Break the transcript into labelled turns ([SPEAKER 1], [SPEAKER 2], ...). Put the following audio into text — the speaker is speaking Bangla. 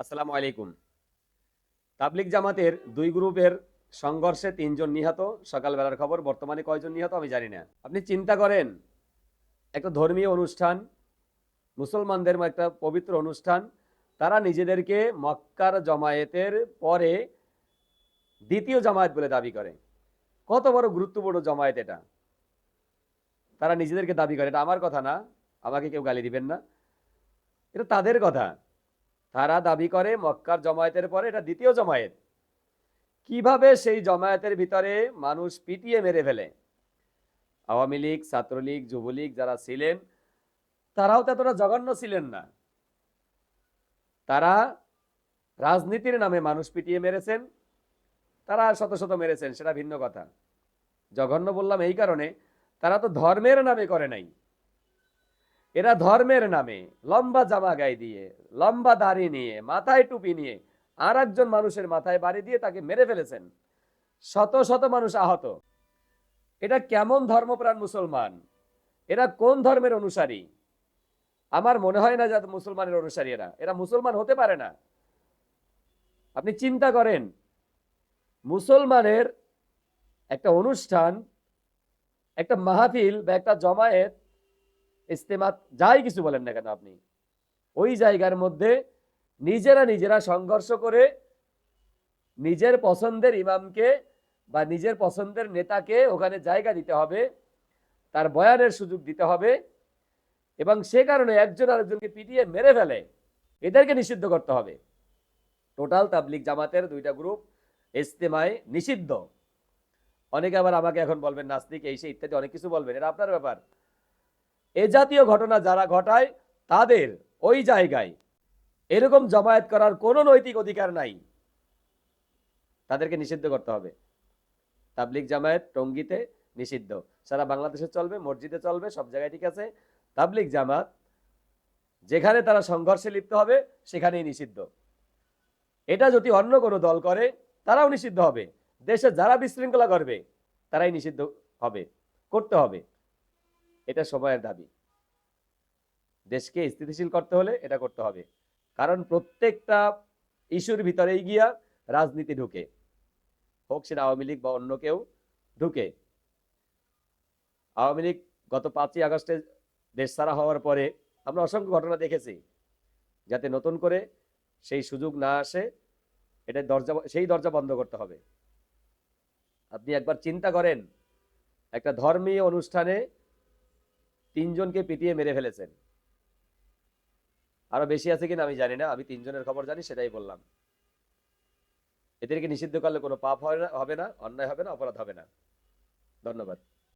[SPEAKER 1] আসসালামু আলাইকুম। তাবলিক জামাতের দুই গ্রুপের সংঘর্ষে তিনজন নিহত, সকালবেলার খবর, বর্তমানে কয়জন নিহত আমি জানি না। আপনি চিন্তা করেন, একটা ধর্মীয় অনুষ্ঠান, মুসলমানদের একটা পবিত্র অনুষ্ঠান, তারা নিজেদেরকে মক্কার জমায়েতের পরে দ্বিতীয় জামায়াত বলে দাবি করে। কত বড় গুরুত্বপূর্ণ জমায়েত এটা। তারা নিজেদেরকে দাবি করে, এটা আমার কথা না, আমাকে কেউ গালি দিবেন না। এটা তাদের কথা। তারা দাবি করে মক্কার জমায়েতের পরে, এটা দ্বিতীয় জমায়েত। কীভাবে সেই জমায়েতের ভিতরে মানুষ পিটিয়ে মেরে ফেলে? আওয়ামী লীগ, ছাত্রলীগ, যুবলীগ যারা ছিলেন, তারাও তো এতটা জঘন্য ছিলেন না। তারা রাজনীতির নামে মানুষ পিটিয়ে মেরেছেন। তারা শত শত মেরেছেন, সেটা ভিন্ন কথা। জঘন্য বললাম এই কারণে, তারা তো ধর্মের নামে করে নাই। এরা ধর্মের নামে লম্বা জামা গায়ে দিয়ে, লম্বা দাড়ি নিয়ে, মাথায় টুপি নিয়ে আর একজন মানুষের মাথায় বাড়ি দিয়ে তাকে মেরে ফেলেছেন। শত শত মানুষ আহত। এটা কেমন ধর্মপ্রাণ মুসলমান? এরা কোন ধর্মের অনুসারী? আমার মনে হয় না যে মুসলমানের অনুসারী এরা। এরা মুসলমান হতে পারে না। আপনি চিন্তা করেন, মুসলমানের একটা অনুষ্ঠান, একটা মাহফিল বা একটা জমায়েত ইস্তেমাত যাই কিছু বলেন না কেন আপনি? ওই জায়গার মধ্যে নিজেরা নিজেরা সংঘর্ষ করে নিজের পছন্দের ইমামকে বা নিজের পছন্দের নেতাকে ওখানে জায়গা দিতে হবে, তার বয়ানের সুযোগ দিতে হবে এবং সে কারণে একজন আরেকজনকে পিটিয়ে মেরে ফেলে। এদেরকে নিষিদ্ধ করতে হবে। টোটাল তাবলিক জামাতের দুইটা গ্রুপ ইস্তেমায় নিষিদ্ধ। অনেকে আবার আমাকে এখন বলবেন, নাস্তিক, এই সেই ইত্যাদি অনেক কিছু বলবেন। এটা আপনার ব্যাপার। এ জাতীয় ঘটনা যারা ঘটায়, তাদের ওই জায়গায় এরকম জমায়েত করার কোনো নৈতিক অধিকার নাই। তাদেরকে নিষিদ্ধ করতে হবে। তাবলিক জামায়াত টঙ্গিতে নিষিদ্ধ। সারা বাংলাদেশে চলবে, মসজিদে চলবে, সব জায়গায় ঠিক আছে। তাবলিক জামাত, যেখানে তারা সংঘর্ষে লিপ্ত হবে, সেখানেই নিষিদ্ধ। এটা যদি অন্য কোনো দল করে, তারাও নিষিদ্ধ হবে। দেশে যারা বিশৃঙ্খলা করবে, তারাই নিষিদ্ধ হবে, করতে হবে। এটা সময়ের দাবি। দেশকে স্থিতিশীল করতে হলে এটা করতে হবে। কারণ প্রত্যেকটা ইস্যুর ভিতরেই গিয়া রাজনীতি ঢুকে। হোক সেটা আওয়ামী লীগ বা অন্য কেউ ঢুকে। আওয়ামী লীগ গত পাঁচই আগস্টে দেশ ছাড়া হওয়ার পরে আমরা অসংখ্য ঘটনা দেখেছি। যাতে নতুন করে সেই সুযোগ না আসে, এটা দরজা সেই দরজা বন্ধ করতে হবে। আপনি একবার চিন্তা করেন, একটা ধর্মীয় অনুষ্ঠানে তিনজনকে পিটিয়ে মেরে ফেলেছেন। আরও বেশি আছে কিনা আমি জানি না, আমি তিনজনের খবর জানি, সেটাই বললাম। এদেরকে নিষিদ্ধ করলে কোনো পাপ হবে না, অন্যায় হবে না, অপরাধ হবে না। ধন্যবাদ।